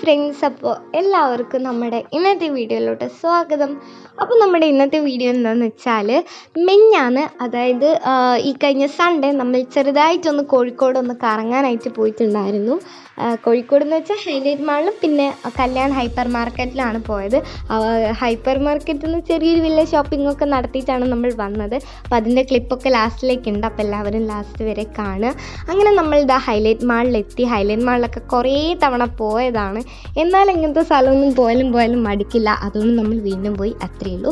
Friends അപ്പോൾ എല്ലാവർക്കും നമ്മുടെ ഇന്നത്തെ വീഡിയോയിലോട്ട് സ്വാഗതം. അപ്പോൾ നമ്മുടെ ഇന്നത്തെ വീഡിയോ എന്താണെന്ന് വെച്ചാൽ മെഞ്ഞാന്ന് അതായത് ഈ കഴിഞ്ഞ സൺഡേ നമ്മൾ ചെറുതായിട്ടൊന്ന് കോഴിക്കോടൊന്ന് കറങ്ങാനായിട്ട് പോയിട്ടുണ്ടായിരുന്നു. കോഴിക്കോട് എന്ന് വെച്ചാൽ ഹൈലൈറ്റ് മാളിലും പിന്നെ കല്യാൺ ഹൈപ്പർ മാർക്കറ്റിലാണ് പോയത്. ഹൈപ്പർ മാർക്കറ്റിൽ നിന്ന് ചെറിയൊരു വില്ല ഷോപ്പിംഗ് ഒക്കെ നടത്തിയിട്ടാണ് നമ്മൾ വന്നത്. അപ്പോൾ അതിന്റെ ക്ലിപ്പൊക്കെ ലാസ്റ്റിലേക്ക് ഉണ്ട് അപ്പോൾ എല്ലാവരും ലാസ്റ്റ് വരെ കാണുക. അങ്ങനെ നമ്മൾ ഇതാ ഹൈലൈറ്റ് മാളിലെത്തി ഹൈലൈറ്റ് മാളിലൊക്കെ കുറേ തവണ പോയതാണ്. എന്നാൽ ഇങ്ങനത്തെ സ്ഥലമൊന്നും പോയാലും പോയാലും മടിക്കില്ല. അതുകൊണ്ട് നമ്മൾ വീണ്ടും പോയി അത്രയേ ഉള്ളൂ.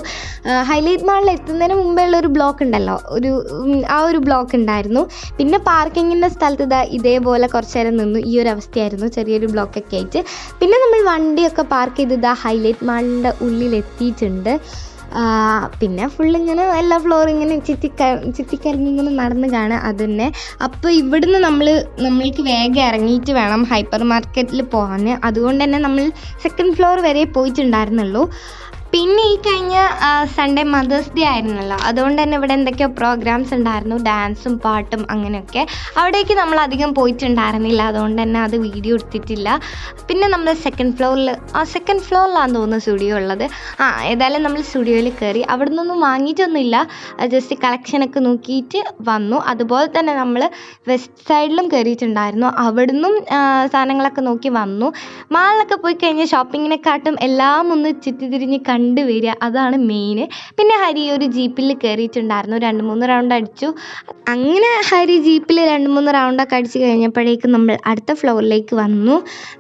ഹൈലൈറ്റ് മാളിൽ എത്തുന്നതിന് മുമ്പേ ഉള്ള ഒരു ബ്ലോക്ക് ഉണ്ടല്ലോ. ഒരു ആ ഒരു ബ്ലോക്ക് ഉണ്ടായിരുന്നു. പിന്നെ പാർക്കിങ്ങിന്റെ സ്ഥലത്ത് ഇതാ ഇതേപോലെ കുറച്ച് നേരം നിന്നു. ഈ ഒരു അവസ്ഥയായിരുന്നു. ചെറിയൊരു ബ്ലോക്കൊക്കെ ആയിട്ട്. പിന്നെ നമ്മൾ വണ്ടിയൊക്കെ പാർക്ക് ചെയ്ത് ഇതാ ഹൈലൈറ്റ് മാളിന്റെ ഉള്ളിൽ എത്തിയിട്ടുണ്ട് പിന്നെ ഫുൾ ഇങ്ങനെ എല്ലാ ഫ്ലോറും ഇങ്ങനെ ചുറ്റിക്ക ചുറ്റിക്കറങ്ങി ഇങ്ങനെ നടന്ന് കാണുക. അത് തന്നെ. അപ്പോൾ ഇവിടുന്ന് നമ്മൾ നമ്മൾക്ക് വേഗം ഇറങ്ങിയിട്ട് വേണം ഹൈപ്പർ മാർക്കറ്റിൽ പോകാൻ അതുകൊണ്ട് തന്നെ നമ്മൾ സെക്കൻഡ് ഫ്ലോർ വരെ പോയിട്ടുണ്ടായിരുന്നുള്ളൂ. പിന്നെ ഈ കഴിഞ്ഞ സൺഡേ മദേഴ്സ് ഡേ ആയിരുന്നല്ലോ. അതുകൊണ്ട് തന്നെ ഇവിടെ എന്തൊക്കെയോ പ്രോഗ്രാംസ് ഉണ്ടായിരുന്നു. ഡാൻസും പാട്ടും അങ്ങനെയൊക്കെ. അവിടേക്ക് നമ്മൾ അധികം പോയിട്ടുണ്ടായിരുന്നില്ല. അതുകൊണ്ട് തന്നെ അത് വീഡിയോ എടുത്തിട്ടില്ല. പിന്നെ നമ്മൾ സെക്കൻഡ് ഫ്ലോറിൽ ആ സെക്കൻഡ് ഫ്ലോറിലാണ് തോന്നുന്നു സ്റ്റുഡിയോ ഉള്ളത്. ആ ഏതായാലും നമ്മൾ സ്റ്റുഡിയോയിൽ കയറി അവിടെ നിന്നൊന്നും വാങ്ങിയിട്ടൊന്നുമില്ല. ജസ്റ്റ് കളക്ഷനൊക്കെ നോക്കിയിട്ട് വന്നു. അതുപോലെ തന്നെ നമ്മൾ വെസ്റ്റ് സൈഡിലും കയറിയിട്ടുണ്ടായിരുന്നു അവിടുന്നും സാധനങ്ങളൊക്കെ നോക്കി വന്നു. മാളിലൊക്കെ പോയി കഴിഞ്ഞാൽ ഷോപ്പിങ്ങിനെക്കാട്ടും എല്ലാം ഒന്ന് ചുറ്റിത്തിരിഞ്ഞ് കണ്ടു വരിക. അതാണ് മെയിൻ പിന്നെ ഹരി ഒരു ജീപ്പിൽ കയറിയിട്ടുണ്ടായിരുന്നു രണ്ട് മൂന്ന് റൗണ്ട് അടിച്ചു. അങ്ങനെ ഹരി ജീപ്പിൽ രണ്ട് മൂന്ന് റൗണ്ടൊക്കെ അടിച്ച് കഴിഞ്ഞപ്പോഴേക്കും നമ്മൾ അടുത്ത ഫ്ലോറിലേക്ക് വന്നു.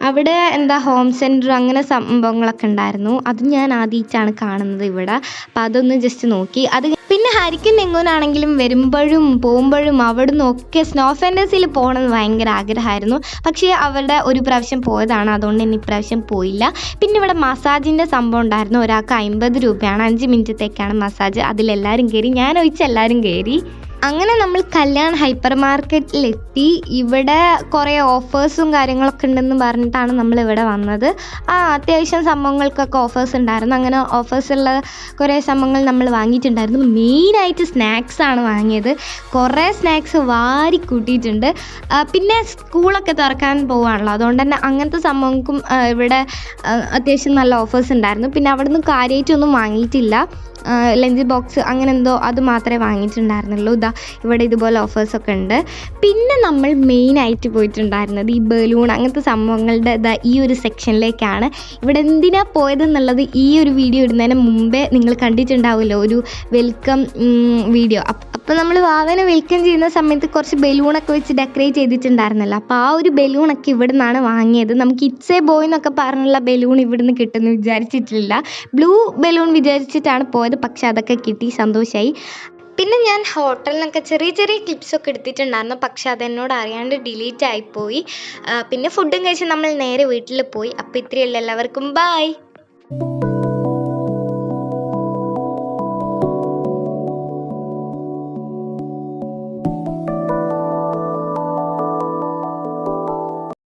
അവിടെ എന്താ ഹോം സെന്റർ അങ്ങനെ സംഭവങ്ങളൊക്കെ ഉണ്ടായിരുന്നു. അത് ഞാൻ ആദ്യമായിട്ടാണ് കാണുന്നത് ഇവിടെ. അപ്പോൾ അതൊന്ന് ജസ്റ്റ് നോക്കി. അത് പിന്നെ ഹരിക്കും നെങ്ങോനാണെങ്കിലും വരുമ്പോഴും പോകുമ്പോഴും അവിടെ നിന്നൊക്കെ സ്നോ ഫാന്റസിയിൽ പോകണമെന്ന് ഭയങ്കര ആഗ്രഹമായിരുന്നു. പക്ഷേ അവരുടെ ഒരു പ്രാവശ്യം പോയതാണ്. അതുകൊണ്ട് ഇനി ഇപ്രാവശ്യം പോയില്ല. പിന്നെ ഇവിടെ മസാജിന്റെ സംഭവം ഉണ്ടായിരുന്നു. ഒരാൾക്ക് അമ്പത് രൂപയാണ് അഞ്ച് മിനിറ്റത്തേക്കാണ് മസാജ് അതിലെല്ലാവരും കയറി ഞാൻ ഒഴിച്ച് എല്ലാവരും കയറി. അങ്ങനെ നമ്മൾ കല്യാൺ ഹൈപ്പർ മാർക്കറ്റിലെത്തി ഇവിടെ കുറേ ഓഫേഴ്സും കാര്യങ്ങളൊക്കെ ഉണ്ടെന്ന് പറഞ്ഞിട്ടാണ് നമ്മൾ ഇവിടെ വന്നത്. ആ അത്യാവശ്യം സംഭവങ്ങൾക്കൊക്കെ ഓഫേഴ്സ് ഉണ്ടായിരുന്നു. അങ്ങനെ ഓഫേഴ്സുള്ള കുറേ സംഭവങ്ങൾ നമ്മൾ വാങ്ങിയിട്ടുണ്ടായിരുന്നു. മെയിനായിട്ട് സ്നാക്സ് ആണ് വാങ്ങിയത്. കുറേ സ്നാക്സ് വാരി കൂട്ടിയിട്ടുണ്ട്. പിന്നെ സ്കൂളൊക്കെ തുറക്കാൻ പോവാണല്ലോ. അതുകൊണ്ട് തന്നെ അങ്ങനത്തെ സംഭവങ്ങൾക്കും ഇവിടെ അത്യാവശ്യം നല്ല ഓഫേഴ്സ് ഉണ്ടായിരുന്നു. പിന്നെ അവിടെ നിന്ന് കാര്യമായിട്ടൊന്നും വാങ്ങിയിട്ടില്ല. ലഞ്ച് ബോക്സ് അങ്ങനെ എന്തോ അത് മാത്രമേ വാങ്ങിയിട്ടുണ്ടായിരുന്നുള്ളൂ. ഇതാ ഇവിടെ ഇതുപോലെ ഓഫേഴ്സൊക്കെ ഉണ്ട്. പിന്നെ നമ്മൾ മെയിൻ ആയിട്ട് പോയിട്ടുണ്ടായിരുന്നത് ഈ ബലൂൺ അങ്ങനത്തെ സംഭവങ്ങളുടെ ഇതാ ഈ ഒരു സെക്ഷനിലേക്കാണ് ഇവിടെ എന്തിനാ പോയതെന്നുള്ളത് ഈ ഒരു വീഡിയോ ഇടുന്നതിന് മുമ്പേ നിങ്ങൾ കണ്ടിട്ടുണ്ടാവുമല്ലോ. ഒരു വെൽക്കം വീഡിയോ അപ്പോൾ നമ്മൾ വാവനെ വെൽക്കം ചെയ്യുന്ന സമയത്ത് കുറച്ച് ബലൂണൊക്കെ വെച്ച് ഡെക്കറേറ്റ് ചെയ്തിട്ടുണ്ടായിരുന്നല്ലോ. അപ്പോൾ ആ ഒരു ബലൂണൊക്കെ ഇവിടെ നിന്നാണ് വാങ്ങിയത്. നമുക്ക് ഇറ്റ്സ് ബോയ് എന്നൊക്കെ പറഞ്ഞുള്ള ബലൂൺ ഇവിടുന്ന് കിട്ടുമെന്ന് വിചാരിച്ചിട്ടില്ല. ബ്ലൂ ബലൂൺ വിചാരിച്ചിട്ടാണ് പോയത്. പക്ഷെ അതൊക്കെ കിട്ടി. സന്തോഷമായി പിന്നെ ഞാൻ ഹോട്ടലിനൊക്കെ ചെറിയ ചെറിയ ക്ലിപ്സൊക്കെ എടുത്തിട്ടുണ്ടായിരുന്നു. പക്ഷെ അതെന്നോട് അറിയാണ്ട് ഡിലീറ്റ് ആയിപ്പോയി പിന്നെ ഫുഡും കഴിച്ച് നമ്മൾ നേരെ വീട്ടിൽ പോയി. അപ്പോൾ ഇത്രയല്ല എല്ലാവർക്കും ബായ്